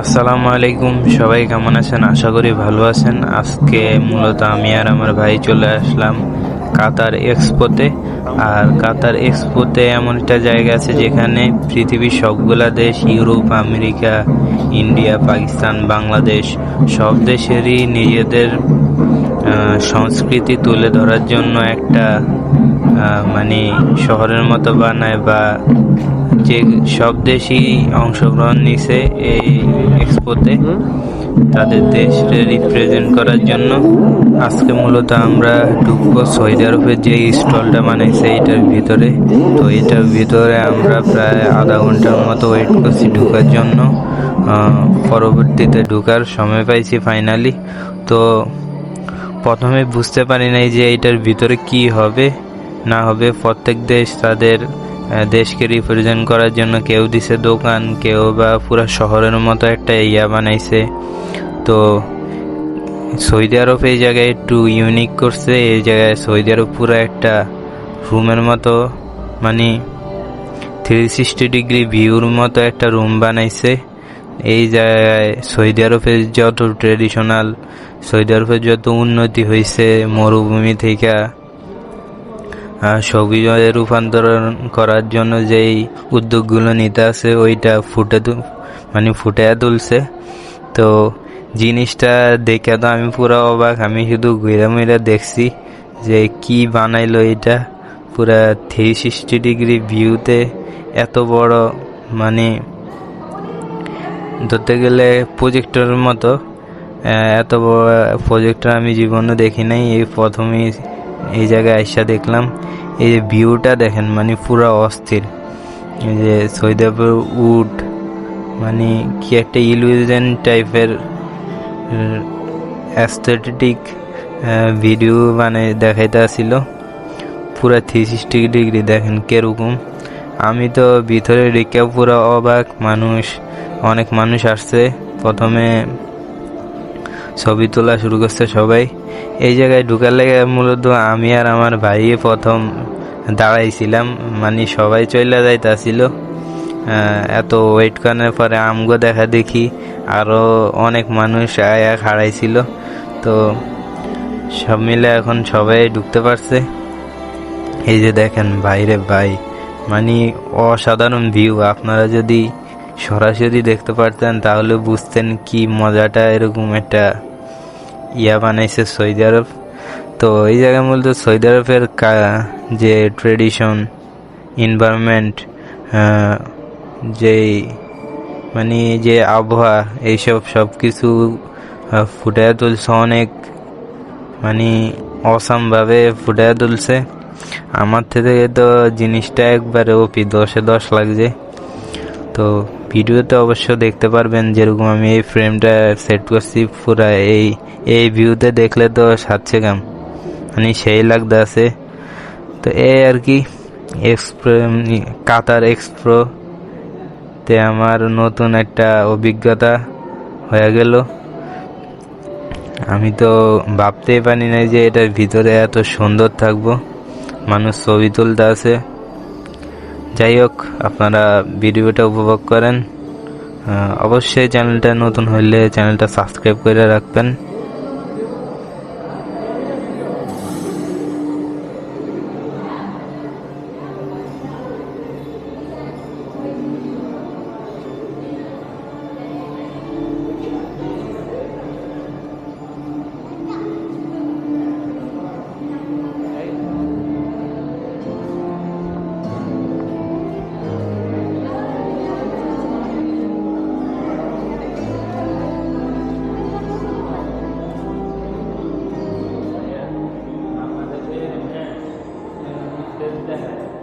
আসসালামু আলাইকুম, সবাই কেমন আছেন? আশা করি ভালো আছেন। আজকে মূলত আমি আর আমার ভাই চলে আসলাম কাতার এক্সপোতে। আর কাতার এক্সপোতে এমন একটা জায়গা আছে যেখানে পৃথিবীর সবগুলা দেশ, Europe, America, India, Pakistan, Bangladesh, সব দেশেরই নিজেদের সংস্কৃতি তুলে ধরার জন্য একটা মানে শহরের মতো বানায় বা যে সব দেশই অংশগ্রহণ নিছে এই এক্সপোতে তাদের দেশ রিপ্রেজেন্ট করার জন্য। আজকে মূলত আমরা ঢুকবো সৌদি আরবের যে স্টলটা বানাইছে এইটার ভিতরে। তো এটার ভিতরে আমরা প্রায় আধা ঘণ্টার মতো ওয়েট করছি ঢুকার জন্য। পরবর্তীতে ঢুকার সময় পাইছি ফাইনালি তো প্রথমে বুঝতে পারি নাই যে এটার ভিতরে কি হবে, না হবে। প্রত্যেক দেশ তাদের দেশকে রিপ্রেজেন্ট করার জন্য কেউ দিছে দোকান, কেউ বা পুরো শহরের মতো একটা ইয়া বানাইছে। তো সৌদি আরব এই জায়গায় একটু ইউনিক করছে, এই জায়গায় সৌদি আরব পুরো একটা রুমের মতো মানে থ্রি সিক্সটি ডিগ্রি ভিউর মতো একটা রুম বানাইছে। এই জায়গায় সৌদি আরবের যত ট্রেডিশনাল সৌদি আরবের যত উন্নতি হয়েছে মরুভূমি থেকে সবুজে রূপান্তরণ করার জন্য যেই উদ্যোগগুলো নিতে আছে, ওইটা ফুটে মানে ফুটে তুলছে। তো জিনিসটা দেখে তো আমি পুরো অবাক। আমি শুধু ঘুরে মুড়ে দেখছি যে কি বানাইলো এটা পুরা থ্রি সিক্সটি ডিগ্রি ভিউতে এত বড় মানে ধরতে গেলে প্রজেক্টরের মতো এত বড় প্রজেক্টর আমি জীবনে দেখি নাই। এই প্রথমেই এই জায়গায় আইসা দেখলাম, এই যে ভিউটা দেখেন মানে পুরো অস্থির। এই যে সৈদাপুর উড মানে কি একটা ইলুজেন টাইপের অ্যাস্থেটিক ভিডিও মানে দেখাইতে আসিল। পুরা থ্রি সিক্সটি ডিগ্রি দেখেন কীরকম। আমি তো ভিতরে রেখে পুরো অবাক, মানুষ, অনেক মানুষ আসছে। প্রথমে ছবি তোলা শুরু করছে সবাই। এই জায়গায় ঢুকার লেগে মূলত আমি আর আমার ভাই প্রথম দাঁড়াইছিলাম মানে সবাই চলে যাইতাছিল। এত ওয়েট করার পরে আমগো দেখা দেখি আরও অনেক মানুষ আয়া খাড়াইছিল। তো সব মিলে এখন সবাই ঢুকতে পারছে। এই যে দেখেন বাইরে ভাই মানে অসাধারণ ভিউ আপনারা যদি সরাসরি দেখতে পারতেন তাহলে বুঝতেন কি মজাটা, এরকম একটা ইয়া বানাইছে সৌদি আরব। তো এই জায়গায় মূলত সৌদি আরবের যে ট্রেডিশন এনভায়রনমেন্ট যেই মানে যে আবহাওয়া, এইসব সব কিছু ফুটে তুলছে অনেক মানে অসামভাবে ফুটে তুলছে। আমার থেকে তো জিনিসটা একবারে ওপি দশে দশ লাগছে। তো ভিডিওতে অবশ্য দেখতে পারবেন যেরকম আমি এই ফ্রেমটা সেট করছি, পুরা এই এই ভিউতে দেখলে তো সাচ্ছে কাম মানে সেই লাগতে আছে। তো এই আর কি এক্সপ্রো কাতার এক্সপ্রো তে আমার নতুন একটা অভিজ্ঞতা হয়ে গেল। আমি তো ভাবতেই পারি না যে এটার ভিতরে এত সুন্দর থাকব। মানুষ ছবি তুলতে আছে যাই হোক আপনারা ভিডিওটা উপভোগ করেন। অবশ্যই চ্যানেলটা নতুন হইলে চ্যানেলটা সাবস্ক্রাইব করে রাখবেন। Yeah.